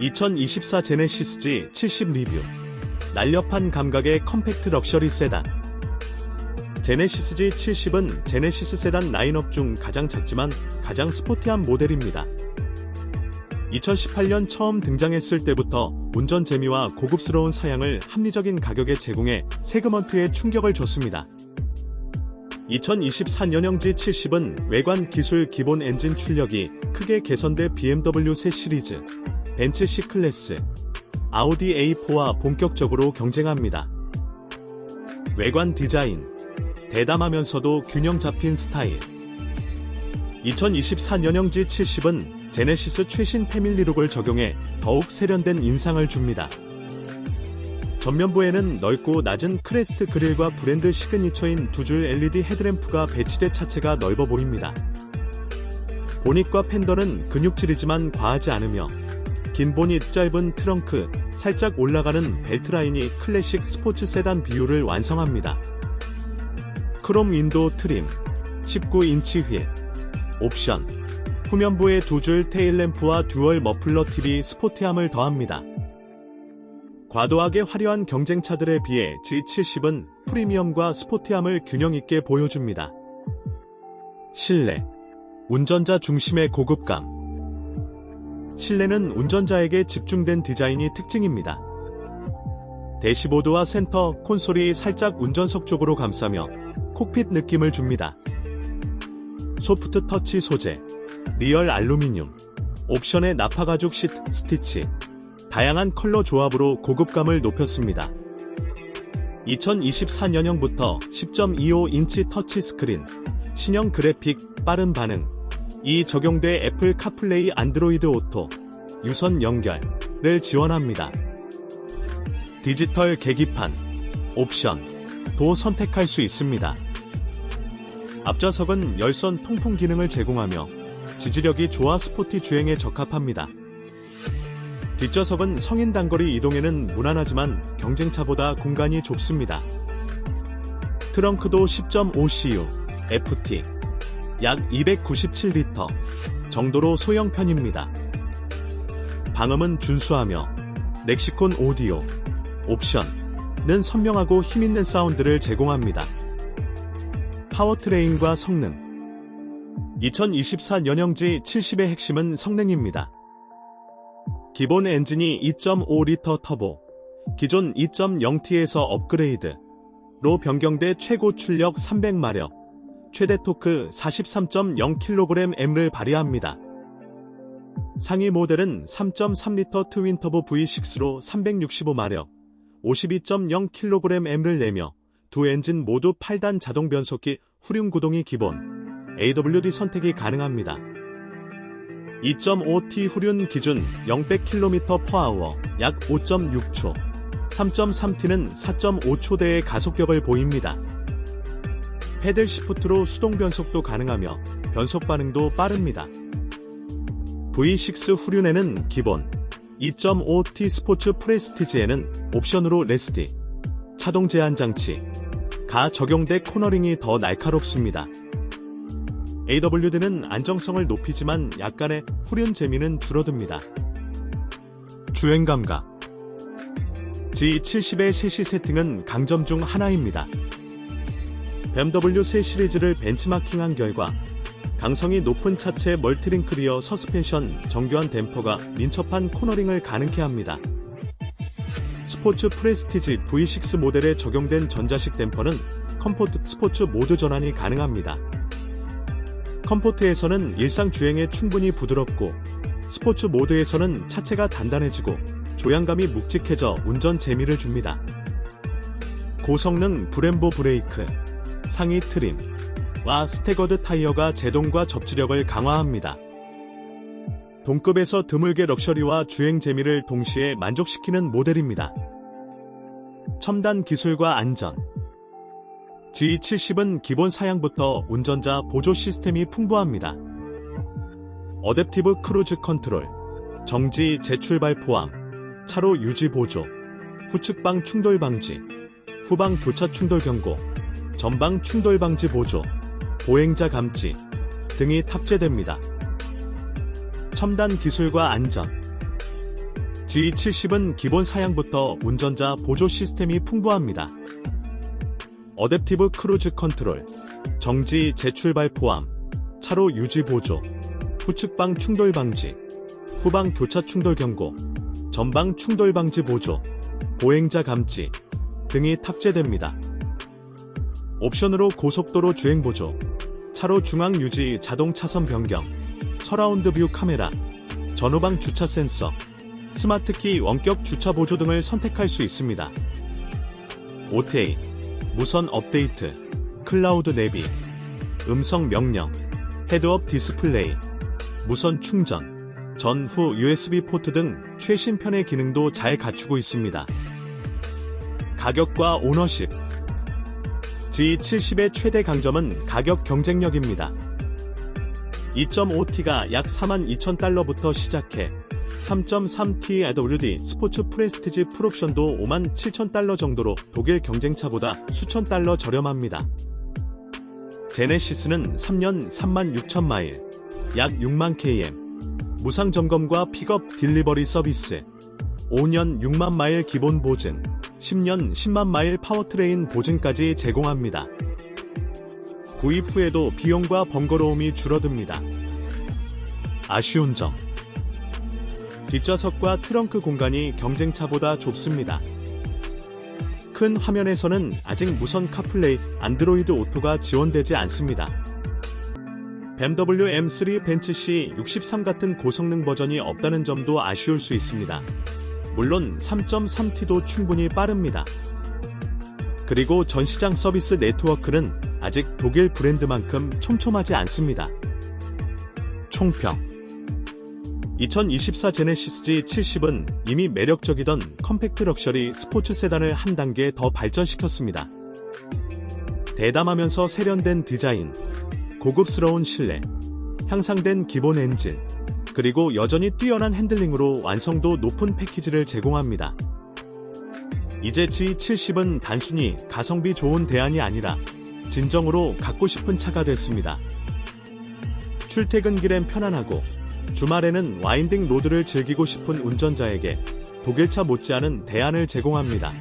(2024) 제네시스 G70 리뷰 날렵한 감각의 컴팩트 럭셔리 세단 제네시스 G70은 제네시스 세단 라인업 중 가장 작지만 가장 스포티한 모델입니다. 2018년 처음 등장했을 때부터 운전 재미와 고급스러운 사양을 합리적인 가격에 제공해 세그먼트에 충격을 줬습니다. 2024년형 G70은 외관 기술 기본 엔진 출력이 크게 개선돼 BMW 새 시리즈, 벤츠 C클래스, 아우디 A4와 본격적으로 경쟁합니다. 외관 디자인, 대담하면서도 균형 잡힌 스타일. 2024년형 G70은 제네시스 최신 패밀리룩을 적용해 더욱 세련된 인상을 줍니다. 전면부에는 넓고 낮은 크레스트 그릴과 브랜드 시그니처인 두 줄 LED 헤드램프가 배치돼 차체가 넓어 보입니다. 보닛과 팬더는 근육질이지만 과하지 않으며 긴 보닛 짧은 트렁크, 살짝 올라가는 벨트 라인이 클래식 스포츠 세단 비율을 완성합니다. 크롬 윈도우 트림, 19인치 휠, 옵션, 후면부에 두 줄 테일램프와 듀얼 머플러 팁이 스포티함을 더합니다. 과도하게 화려한 경쟁차들에 비해 G70은 프리미엄과 스포티함을 균형 있게 보여줍니다. 실내, 운전자 중심의 고급감. 실내는 운전자에게 집중된 디자인이 특징입니다. 대시보드와 센터 콘솔이 살짝 운전석 쪽으로 감싸며 콕핏 느낌을 줍니다. 소프트 터치 소재, 리얼 알루미늄, 옵션의 나파 가죽 시트 스티치, 다양한 컬러 조합으로 고급감을 높였습니다. 2024년형부터 10.25인치 터치 스크린, 신형 그래픽, 빠른 반응, 이 적용돼 애플 카플레이 안드로이드 오토, 유선 연결을 지원합니다. 디지털 계기판, 옵션, 도 선택할 수 있습니다. 앞좌석은 열선 통풍 기능을 제공하며 지지력이 좋아 스포티 주행에 적합합니다. 뒷좌석은 성인 단거리 이동에는 무난하지만 경쟁차보다 공간이 좁습니다. 트렁크도 10.5CU, FT, 약 297리터 정도로 소형 편입니다. 방음은 준수하며 렉시콘 오디오, 옵션는 선명하고 힘있는 사운드를 제공합니다. 파워트레인과 성능 2024 년형지 70의 핵심은 성능입니다. 기본 엔진이 2.5리터 터보, 기존 2.0T에서 업그레이드로 변경돼 최고 출력 300마력, 최대 토크 43.0kgM를 발휘합니다. 상위 모델은 3.3L 트윈터보 V6로 365마력, 52.0kgM을 내며 두 엔진 모두 8단 자동 변속기 후륜 구동이 기본, AWD 선택이 가능합니다. 2.5T 후륜 기준 0-100km/h 약 5.6초, 3.3T는 4.5초대의 가속력을 보입니다. 패들 시프트로 수동 변속도 가능하며 변속 반응도 빠릅니다. V6 후륜에는 기본, 2.5T 스포츠 프레스티지에는 옵션으로 레스티, 차동 제한 장치, 가 적용돼 코너링이 더 날카롭습니다. AWD는 안정성을 높이지만 약간의 후륜 재미는 줄어듭니다. 주행 감각 G70의 세시 세팅은 강점 중 하나입니다. BMW 새 시리즈를 벤치마킹한 결과 강성이 높은 차체 멀티링 크 리어 서스펜션 정교한 댐퍼가 민첩한 코너링을 가능케 합니다. 스포츠 프레스티지 V6 모델에 적용된 전자식 댐퍼는 컴포트 스포츠 모드 전환이 가능합니다. 컴포트에서는 일상 주행에 충분히 부드럽고 스포츠 모드에서는 차체가 단단해지고 조향감이 묵직해져 운전 재미를 줍니다. 고성능 브렘보 브레이크, 상위 트림, 와 스태거드 타이어가 제동과 접지력을 강화합니다. 동급에서 드물게 럭셔리와 주행 재미를 동시에 만족시키는 모델입니다. 첨단 기술과 안전 G70은 기본 사양부터 운전자 보조 시스템이 풍부합니다. 어댑티브 크루즈 컨트롤, 정지 재출발 포함, 차로 유지 보조, 후측방 충돌 방지, 후방 교차 충돌 경고, 전방 충돌 방지 보조, 보행자 감지 등이 탑재됩니다. 첨단 기술과 안전 G70은 기본 사양부터 운전자 보조 시스템이 풍부합니다. 어댑티브 크루즈 컨트롤, 정지 재출발 포함, 차로 유지 보조, 후측방 충돌 방지, 후방 교차 충돌 경고, 전방 충돌 방지 보조, 보행자 감지 등이 탑재됩니다. 옵션으로 고속도로 주행 보조, 차로 중앙 유지 자동 차선 변경, 서라운드 뷰 카메라, 전후방 주차 센서, 스마트키 원격 주차 보조 등을 선택할 수 있습니다. OTA, 무선 업데이트, 클라우드 내비, 음성 명령, 헤드업 디스플레이, 무선 충전, 전후 USB 포트 등 최신 편의 기능도 잘 갖추고 있습니다. 가격과 오너십 G70의 최대 강점은 가격 경쟁력입니다. 2.5T가 약 42,000달러부터 시작해 3.3T AWD 스포츠 프레스티지 풀옵션도 57,000달러 정도로 독일 경쟁차보다 수천 달러 저렴합니다. 제네시스는 3년 36,000마일, 약 6만 km, 무상 점검과 픽업 딜리버리 서비스, 5년 6만 마일 기본 보증, 10년 10만 마일 파워트레인 보증까지 제공합니다. 구입 후에도 비용과 번거로움이 줄어듭니다. 아쉬운 점. 뒷좌석과 트렁크 공간이 경쟁차보다 좁습니다. 큰 화면에서는 아직 무선 카플레이 안드로이드 오토가 지원되지 않습니다. BMW M3 벤츠 C63 같은 고성능 버전이 없다는 점도 아쉬울 수 있습니다. 물론 3.3T도 충분히 빠릅니다. 그리고 전시장 서비스 네트워크는 아직 독일 브랜드만큼 촘촘하지 않습니다. 총평 2024 제네시스 G70은 이미 매력적이던 컴팩트 럭셔리 스포츠 세단을 한 단계 더 발전시켰습니다. 대담하면서 세련된 디자인, 고급스러운 실내, 향상된 기본 엔진, 그리고 여전히 뛰어난 핸들링으로 완성도 높은 패키지를 제공합니다. 이제 G70은 단순히 가성비 좋은 대안이 아니라 진정으로 갖고 싶은 차가 됐습니다. 출퇴근길엔 편안하고 주말에는 와인딩 로드를 즐기고 싶은 운전자에게 독일차 못지않은 대안을 제공합니다.